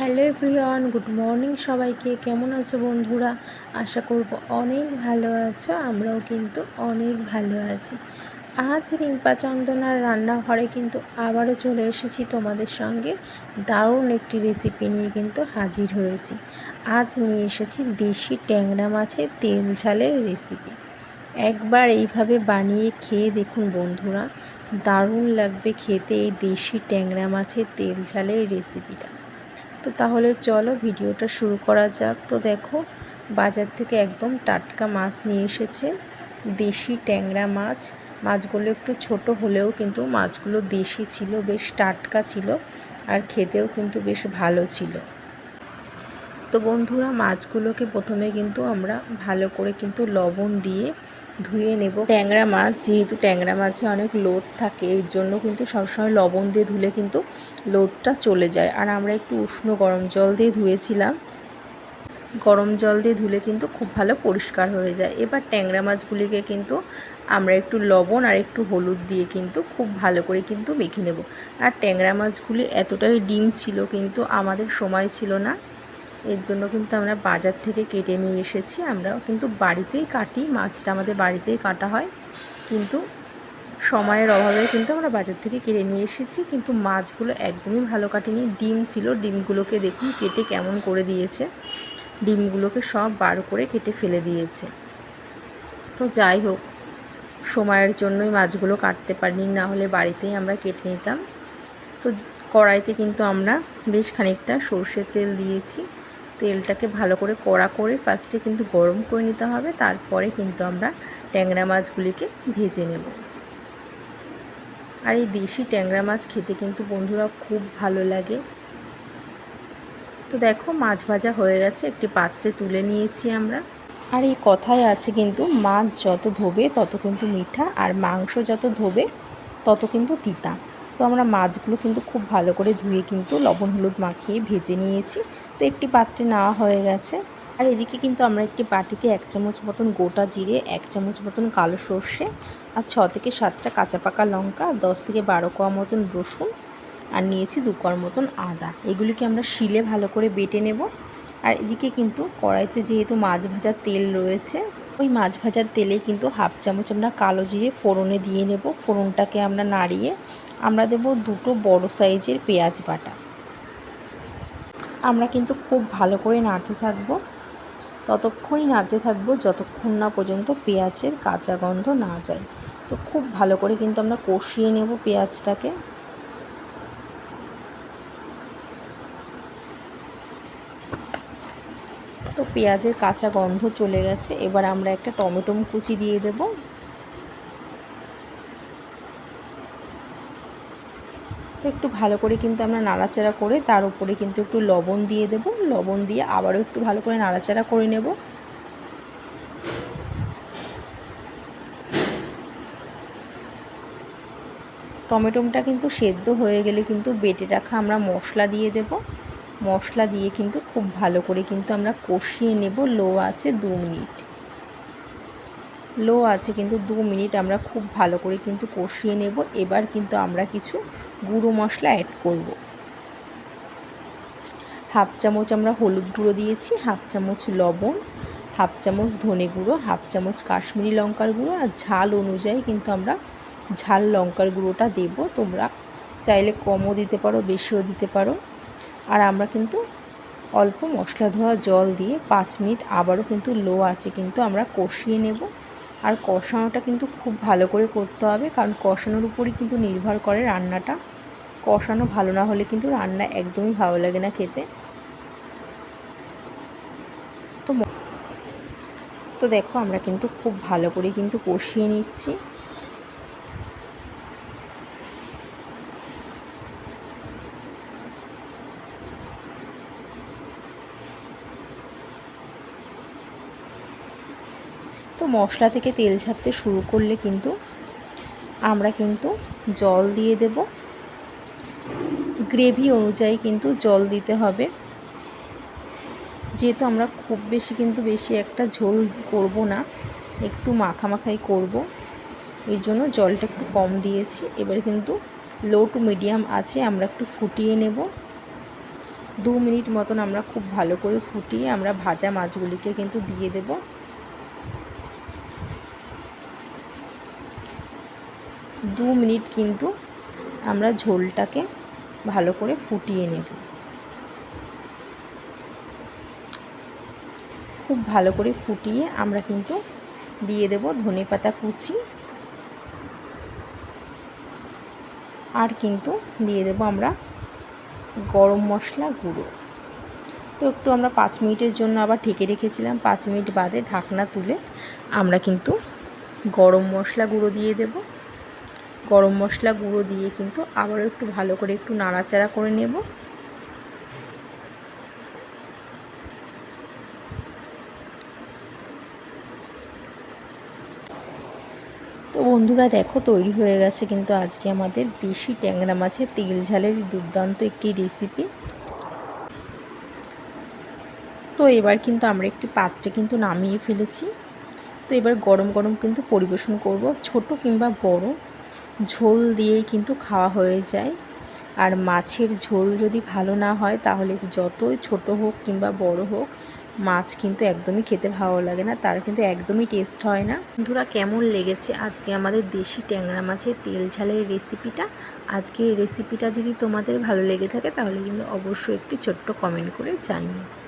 Hello everyone, good morning সবাইকে। কেমন আছো বন্ধুরা? আশা করব অনেক ভালো আছো, আমরাও কিন্তু অনেক ভালো আছি। আজ রিম্পা চন্দনার রান্নাঘরে কিন্তু আবারও চলে এসেছি তোমাদের সঙ্গে। দারুণ একটি রেসিপি নিয়ে কিন্তু হাজির হয়েছি। আজ নিয়ে এসেছি দেশি ট্যাংরা মাছের তেল ঝালের রেসিপি একবার এইভাবে বানিয়ে খেয়ে দেখুন বন্ধুরা। দারুণ লাগবে খেতে এই দেশি ট্যাংরা মাছের তেল ঝালের রেসিপিটা তো তাহলে চলো ভিডিওটা শুরু করা যাক। তো দেখো, বাজার থেকে একদম টাটকা মাছ নিয়ে এসেছে। দেশি ট্যাংরা মাছ। মাছগুলো একটু ছোট হলেও কিন্তু মাছগুলো দেশি ছিল, বেশ টাটকা ছিল, আর খেতেও কিন্তু বেশ ভালো ছিল। তো বন্ধুরা, মাছগুলোকে প্রথমে কিন্তু আমরা ভালো করে কিন্তু লবণ দিয়ে ধুয়ে নেব। ট্যাংরা মাছ, যেহেতু ট্যাংরা মাছে অনেক লোদ থাকে, এর জন্য কিন্তু সবসময় লবণ দিয়ে ধুলে কিন্তু লোদটা চলে যায়। আর আমরা একটু উষ্ণ গরম জল দিয়ে ধুয়েছিলাম। গরম জল দিয়ে ধুলে কিন্তু খুব ভালো পরিষ্কার হয়ে যায়। এবার ট্যাংরা মাছগুলিকে কিন্তু আমরা একটু লবণ আর একটু হলুদ দিয়ে কিন্তু খুব ভালো করে কিন্তু মেখে নেব। আর ট্যাংরা মাছগুলি এতটাই ডিম ছিল কিন্তু আমাদের সময় ছিল না। এর জন্য কিন্তু আমরা বাজার থেকে কেটে নিয়ে এসেছি। আমরা কিন্তু বাড়িতেই কাটি, মাছটা আমাদের বাড়িতেই কাটা হয়। কিন্তু সময়ের অভাবে কিন্তু আমরা বাজার থেকে কেটে নিয়ে এসেছি। কিন্তু মাছগুলো একদমই ভালো কাটেনি। ডিম ছিল, ডিমগুলোকে দেখুন কেটে কেমন করে দিয়েছে। ডিমগুলোকে সব বার করে কেটে ফেলে দিয়েছে। তো যাই হোক, সময়ের জন্যই মাছগুলো কাটতে পারিনি, না হলে বাড়িতেই আমরা কেটে নিতাম। তো কড়াইতে কিন্তু আমরা বেশ খানিকটা সর্ষের তেল দিয়েছি। তেলটাকে ভালো করে কড়া করে ফার্স্টে কিন্তু গরম করে নিতে হবে, তারপরে কিন্তু আমরা ট্যাংরা মাছগুলিকে ভেজে নেব। আর এই দেশি ট্যাংরা মাছ খেতে কিন্তু বন্ধুরা খুব ভালো লাগে। তো দেখো মাছ ভাজা হয়ে গেছে, একটি পাত্রে তুলে নিয়েছি আমরা। আর এই কথায় আছে কিন্তু, মাছ যত ধোবে তত কিন্তু মিঠা, আর মাংস যত ধোবে তত কিন্তু তিতা। তো আমরা মাছগুলো কিন্তু খুব ভালো করে ধুয়ে কিন্তু লবণ হলুদ মাখিয়ে ভেজে নিয়েছি। তো একটি পাত্রে নেওয়া হয়ে গেছে। আর এদিকে কিন্তু আমরা একটি বাটিতে এক চামচ মতন গোটা জিরে, এক চামচ মতন কালো সর্ষে, আর ছ থেকে সাতটা কাঁচা পাকা লঙ্কা, দশ থেকে বারো কোয়া মতন রসুন, আর নিয়েছি দু কোয়ার মতন আদা। এগুলিকে আমরা শিলে ভালো করে বেটে নেব। আর এদিকে কিন্তু কড়াইতে যেহেতু মাছ ভাজার তেল রয়েছে, ওই মাছ ভাজার তেলে কিন্তু হাফ চামচ আমরা কালো জিরে ফোড়নে দিয়ে নেব। ফোড়নটাকে আমরা নাড়িয়ে আমরা দেব দুটো বড় সাইজের পেঁয়াজ বাটা। আমরা কিন্তু খুব ভালো করে নাড়তে থাকব। ততক্ষণই নাড়তে থাকব যতক্ষণ না পর্যন্ত পেঁয়াজের কাঁচা গন্ধ না যায়। তো খুব ভালো করে কিন্তু আমরা কষিয়ে নেব পেঁয়াজটাকে। তো পেঁয়াজের কাঁচা গন্ধ চলে গেছে। এবার আমরা একটা টমেটো কুচি দিয়ে দেবো। তো একটু ভালো করে কিন্তু আমরা নাড়াচাড়া করে তার উপরে কিন্তু একটু লবণ দিয়ে দেব। লবণ দিয়ে আবারও একটু ভালো করে নাড়াচাড়া করে নেব। টমেটোটা কিন্তু সেদ্ধ হয়ে গেলে কিন্তু বেটে রাখা আমরা মশলা দিয়ে দেব। মশলা দিয়ে কিন্তু খুব ভালো করে কিন্তু আমরা কষিয়ে নেব। লো আছে দু মিনিট। লো আছে, কিন্তু দু মিনিট আমরা খুব ভালো করে কিন্তু কষিয়ে নেব। এবার কিন্তু আমরা কিছু গুঁড়ো মশলা অ্যাড করব। হাফ চামচ আমরা হলুদ গুঁড়ো দিয়েছি, হাফ চামচ লবণ, হাফ চামচ ধনে গুঁড়ো, হাফ চামচ কাশ্মীরি লঙ্কার গুঁড়ো আর ঝাল অনুযায়ী কিন্তু আমরা ঝাল লঙ্কার গুঁড়োটা দেব। তোমরা চাইলে কমও দিতে পারো, বেশিও দিতে পারো। আর আমরা কিন্তু অল্প মশলা ধোয়া জল দিয়ে পাঁচ মিনিট আবারও কিন্তু লো আছে, কিন্তু আমরা কষিয়ে নেব। আর কষানোটা কিন্তু খুব ভালো করে করতে হবে, কারণ কষানোর উপরই কিন্তু নির্ভর করে রান্নাটা। কষানো ভালো না হলে কিন্তু রান্না একদমই ভালো লাগে না খেতে। তো তো দেখো, আমরা কিন্তু খুব ভালো করে কিন্তু কষিয়ে নিচ্ছি। তো মশলা থেকে তেল ছাড়তে শুরু করলে কিন্তু আমরা কিন্তু জল দিয়ে দেব। গ্রেভি অনুযায়ী কিন্তু জল দিতে হবে। যেহেতু আমরা খুব বেশি কিন্তু বেশি একটা ঝোল করব না, একটু মাখামাখাই করব, এর জন্য জলটা একটু কম দিয়েছি। এবার কিন্তু লো টু মিডিয়াম আছে, আমরা একটু ফুটিয়ে নেব। দু মিনিট মতন আমরা খুব ভালো করে ফুটিয়ে আমরা ভাজা মাছগুলিকে কিন্তু দিয়ে দেব। দু মিনিট কিন্তু আমরা ঝোলটাকে ভালো করে ফুটিয়ে নেব। খুব ভালো করে ফুটিয়ে আমরা কিন্তু দিয়ে দেব ধনে পাতা কুচি। আর কিন্তু দিয়ে দেব আমরা গরম মশলা গুঁড়ো। তো একটু আমরা পাঁচ মিনিটের জন্য আবার ঢেকে রেখেছিলাম, পাঁচ মিনিট বাদে ঢাকনা তুলে আমরা কিন্তু গরম মশলা গুঁড়ো দিয়ে দেব। গরম মশলা গুঁড়ো দিয়ে কিন্তু আবারও একটু ভালো করে একটু নাড়াচাড়া করে নেব। তো বন্ধুরা দেখো, তৈরি হয়ে গেছে কিন্তু আজকে আমাদের দেশি ট্যাংরা মাছের তেল ঝালের দুর্দান্ত একটি রেসিপি তো এবার কিন্তু আমরা একটি পাত্রে কিন্তু নামিয়ে ফেলেছি। তো এবার গরম গরম কিন্তু পরিবেশন করব, ছোট কিংবা বড়। ঝোল দিয়েই কিন্তু খাওয়া হয়ে যায়। আর মাছের ঝোল যদি ভালো না হয়, তাহলে যতই ছোট হোক কিংবা বড় হোক, মাছ কিন্তু একদমই খেতে ভালো লাগে না। তার কিন্তু একদমই টেস্ট হয় না। বন্ধুরা, কেমন লেগেছে আজকে আমাদের দেশি ট্যাংরা মাছের তেল ঝালের রেসিপিটা আজকে এই রেসিপিটা যদি তোমাদের ভালো লেগে থাকে, তাহলে কিন্তু অবশ্যই একটি ছোট্ট কমেন্ট করে জানিও।